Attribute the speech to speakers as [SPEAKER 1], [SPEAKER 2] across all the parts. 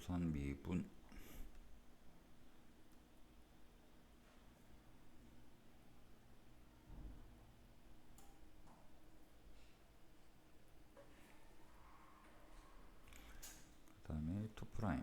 [SPEAKER 1] 부산 미분 그 다음에 투 프라임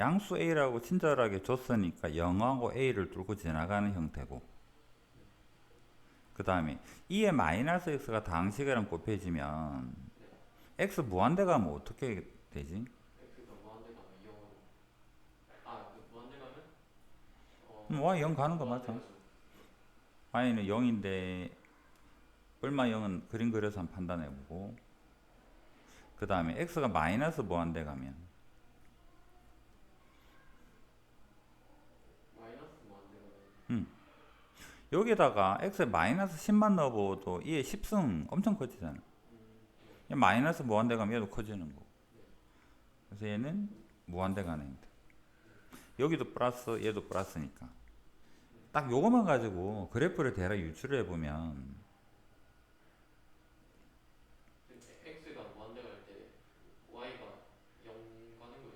[SPEAKER 1] 양수 A라고 친절하게 줬으니까 0하고 A를 뚫고 지나가는 형태고. 그 다음에 2의 마이너스 x가 당식이랑 곱해지면 x 무한대 가면 어떻게 되지?
[SPEAKER 2] X가 무한대 가면 0으로 아그 무한대 가면 어
[SPEAKER 1] 음, y 0 가는 거 맞아 y는 0인데 얼마 0은 그림 그려서 한번 판단해보고. 그 다음에 x가 마이너스 무한대 가면
[SPEAKER 2] 마이너스 무한대 가면
[SPEAKER 1] 여기다가 x에 마이너스 10만 넣어봐도 이에 10승 엄청 커지잖아
[SPEAKER 2] 음,
[SPEAKER 1] 얘 마이너스 무한대 가면 얘도 커지는 거고. 그래서 얘는 무한대 형태. 여기도 플러스 얘도 플러스니까. 딱 요것만 가지고 그래프를 대략 유출해 보면
[SPEAKER 2] 네. X가 무한대 갈 때 Y가 0 가는 거예요.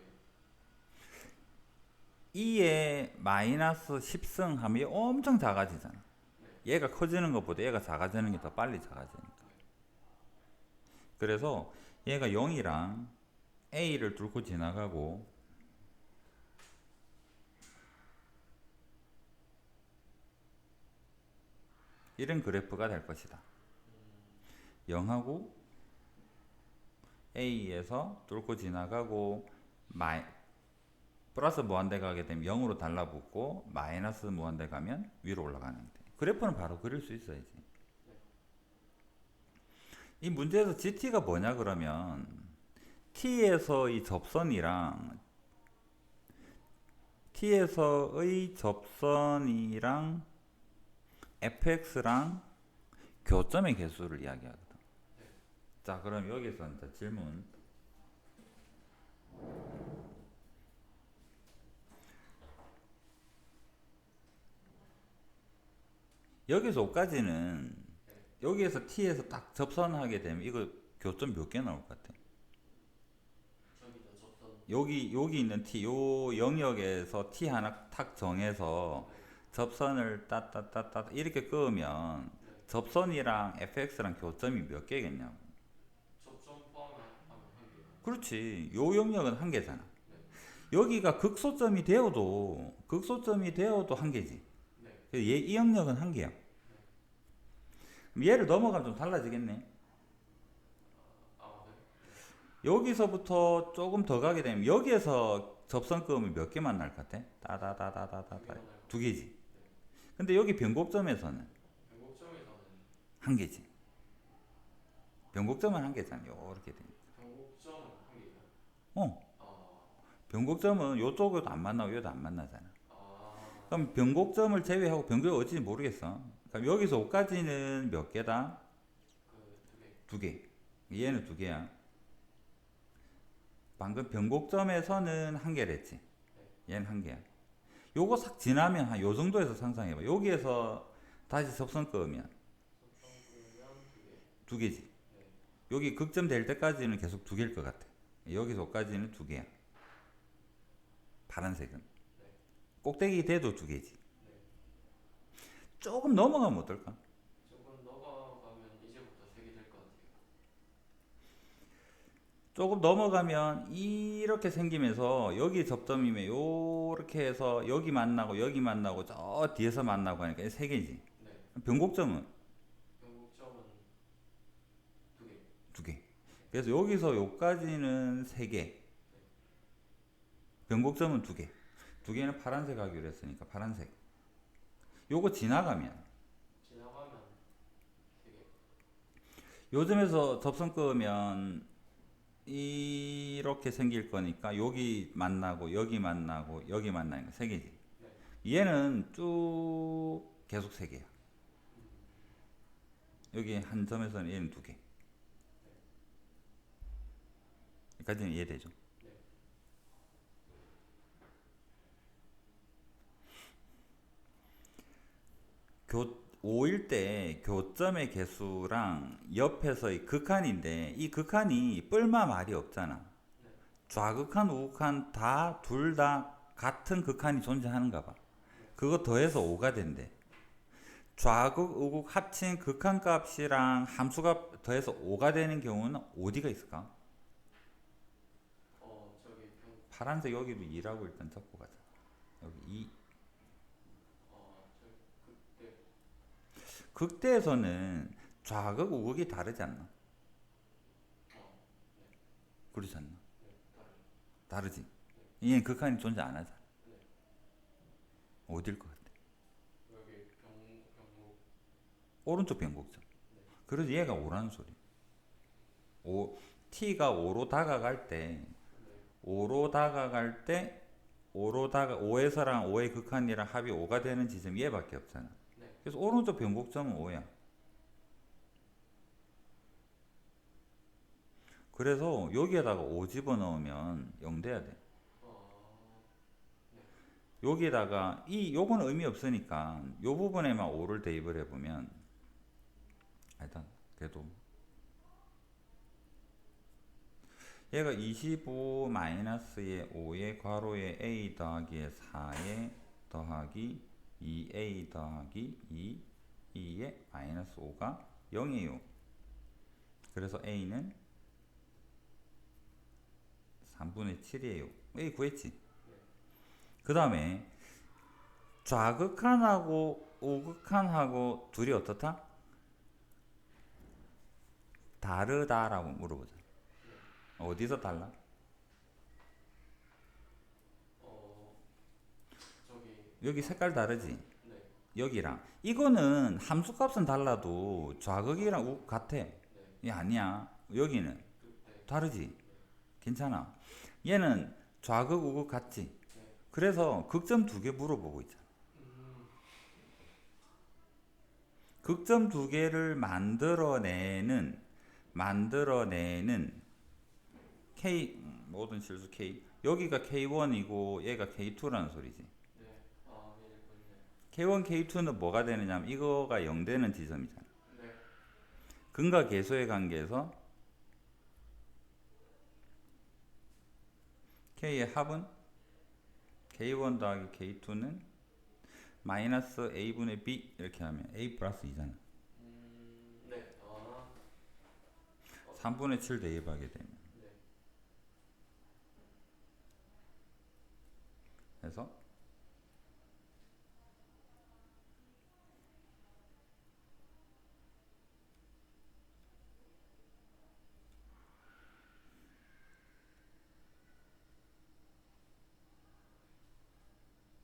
[SPEAKER 1] 2에 마이너스 10승 하면 얘 엄청 작아지잖아 얘가 커지는 것보다 얘가 작아지는 게 더 빨리 작아지니까 그래서 얘가 0이랑 A를 뚫고 지나가고 이런 그래프가 될 것이다. 0하고 A에서 뚫고 지나가고 마이, 플러스 무한대 가게 되면 0으로 달라붙고 마이너스 무한대 가면 위로 올라가는 데 그래프는 바로 그릴 수 있어야지. 이 문제에서 GT가 뭐냐 그러면 T에서 이 접선이랑 T에서의 접선이랑 fx랑 교점의 개수를 이야기하거든. 자, 그럼 여기서 이제 질문. 여기서 5까지는 여기에서 t에서 딱 접선하게 되면 이거 교점 몇 개 나올 것 같아? 여기 여기 있는 t 요 영역에서 t 하나 탁 정해서 접선을 따따따따 이렇게 그으면 접선이랑 fx랑 교점이 몇
[SPEAKER 2] 개요.
[SPEAKER 1] 그렇지. 요 영역은 한 개잖아. 여기가 극소점이 되어도 극소점이 되어도 한 개지.
[SPEAKER 2] 네.
[SPEAKER 1] 그래서 얘, 이 영역은 한 개야. 얘를 넘어가면 좀 달라지겠네. 여기서부터 조금 더 가게 되면 여기에서 접선 그으면 몇개 만 날 것 같아? 따다다다다다다 두 개지. 근데 여기 변곡점에서는
[SPEAKER 2] 변곡점에서는
[SPEAKER 1] 한 개지. 변곡점은 한 개잖아. 요렇게 돼.
[SPEAKER 2] 변곡점은 한 개요.
[SPEAKER 1] 어.
[SPEAKER 2] 아,
[SPEAKER 1] 변곡점은 요쪽에도 안 만나고 요도 안 만나잖아.
[SPEAKER 2] 아,
[SPEAKER 1] 그럼 변곡점을 제외하고 변곡이 어딘지 모르겠어. 그럼 여기서 5까지는 몇 개다?
[SPEAKER 2] 두 개.
[SPEAKER 1] 얘는 두 개야. 방금 변곡점에서는 한 개랬지. 얘는 한 개야. 요거 싹 지나면 한 요 정도에서 상상해봐. 여기에서 다시 접선 끄면
[SPEAKER 2] 두
[SPEAKER 1] 개지. 여기 극점 될 때까지는 계속 두 개일 것 같아. 여기서 5까지는 두 개야. 파란색은. 꼭대기 돼도 두 개지. 조금 넘어가면 어떨까?
[SPEAKER 2] 조금 넘어가면 이제부터 세개 될 것 같아요.
[SPEAKER 1] 조금 넘어가면 이렇게 생기면서 여기 접점이면 요렇게 해서 여기 만나고 여기 만나고 저 뒤에서 만나고 하니까 세 개지.
[SPEAKER 2] 네.
[SPEAKER 1] 변곡점은
[SPEAKER 2] 변곡점은 두 개.
[SPEAKER 1] 두 개. 그래서 여기서 요까지는 세 개. 변곡점은 두 개. 두 개는 파란색 하기로 했으니까 파란색. 요거 지나가면
[SPEAKER 2] 지나가면.
[SPEAKER 1] 요즘에서 접선 끄면 이렇게 생길 거니까 여기 만나고 여기 만나고 여기 만나는 거세 개지. 얘는 쭉 계속 세 개야. 여기 한 점에서는 얘는 두 개. 여기까지는 이해되죠? 교 5일 때 교점의 개수랑 옆에서의 극한인데 이 극한이 뿔마 말이 없잖아.
[SPEAKER 2] 네.
[SPEAKER 1] 좌극한, 우극한 다 둘 다 같은 극한이 존재하는가 봐. 그거 더해서 5가 된대. 좌극, 우극 합친 극한 값이랑 함수값 더해서 5가 되는 경우는 어디가 있을까?
[SPEAKER 2] 어 저기 병
[SPEAKER 1] 파란색 여기도 2라고 일단 적고 가자. 여기 2.
[SPEAKER 2] 어, 저 그때
[SPEAKER 1] 극대에서는 좌극, 우극이 다르지 않나?
[SPEAKER 2] 어,
[SPEAKER 1] 그렇지 않나? 다르지. 얘는 극한이 존재 안 하잖아.
[SPEAKER 2] 네.
[SPEAKER 1] 어딜 것 같아? 오른쪽 변곡점.
[SPEAKER 2] 네.
[SPEAKER 1] 그래서 얘가 5라는 소리. 5, t가 5로 다가갈 때,
[SPEAKER 2] 네.
[SPEAKER 1] 5로 다가갈 때, 5로 다가, 5에서랑 5의 극한이랑 합이 5가 되는 지점이 얘밖에 없잖아.
[SPEAKER 2] 네.
[SPEAKER 1] 그래서 오른쪽 변곡점은 5야. 그래서 여기에다가 5 집어넣으면 0 돼야 돼.
[SPEAKER 2] 어,
[SPEAKER 1] 여기에다가 이 요거는 의미 없으니까 요 부분에만 5를 대입을 해보면 일단 그래도 얘가 25 마이너스의 5의 괄호에 a 더하기에 4에 더하기 2a 더하기 2 2에 마이너스 5가 0이에요. 그래서 a는 3분의 7이에요. a 구했지? 그 다음에 좌극한하고 우극한하고 둘이 어떻다? 다르다라고 물어보자. 어디서 달라?
[SPEAKER 2] 어 저기
[SPEAKER 1] 여기 색깔 다르지?
[SPEAKER 2] 네.
[SPEAKER 1] 여기랑 이거는 함수값은 달라도 좌극이랑 우극 같아.
[SPEAKER 2] 네.
[SPEAKER 1] 이 아니야. 여기는
[SPEAKER 2] 그때
[SPEAKER 1] 다르지? 괜찮아. 얘는 좌극 우극 같지?
[SPEAKER 2] 네.
[SPEAKER 1] 그래서 극점 두 개 물어보고 있잖아.
[SPEAKER 2] 음,
[SPEAKER 1] 극점 두 개를 만들어내는 만들어내는 K 모든 실수 K 여기가 K1이고 얘가 K2라는 소리지. K1, K2는 뭐가 되느냐면 이거가 0되는 지점이잖아.
[SPEAKER 2] 네.
[SPEAKER 1] 근과 계수의 관계에서 K의 합은 K1 더하기 K2는 마이너스 A분의 B 이렇게 하면 A 플러스 2잖아. 3분의 7 대입하게 되면. 그래서